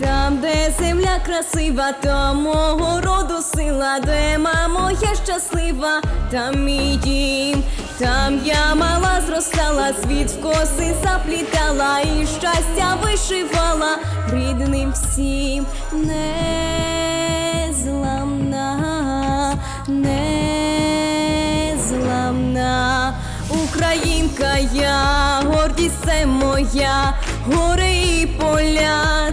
де земля красива, там мого роду сила, де мамо я щаслива, там мій дім, там я мала зростала, світ в коси заплітала і щастя вишивала рідним всім незламна, незламна. Українка я, гордість це моя, гори і поля,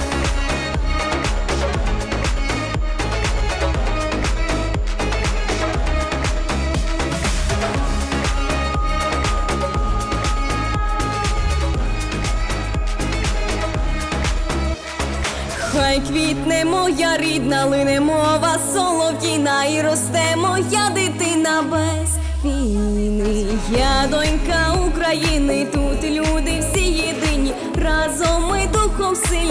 Хай квітне моя рідна, лине мова солов'їна і росте моя дитина без війни. Я донька України, тут люди всі єдині, разом ми духом сильні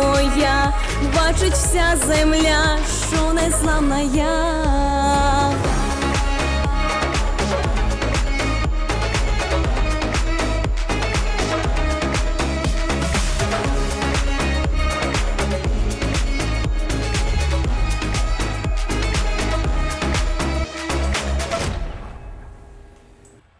бачить вся земля, що незламна я.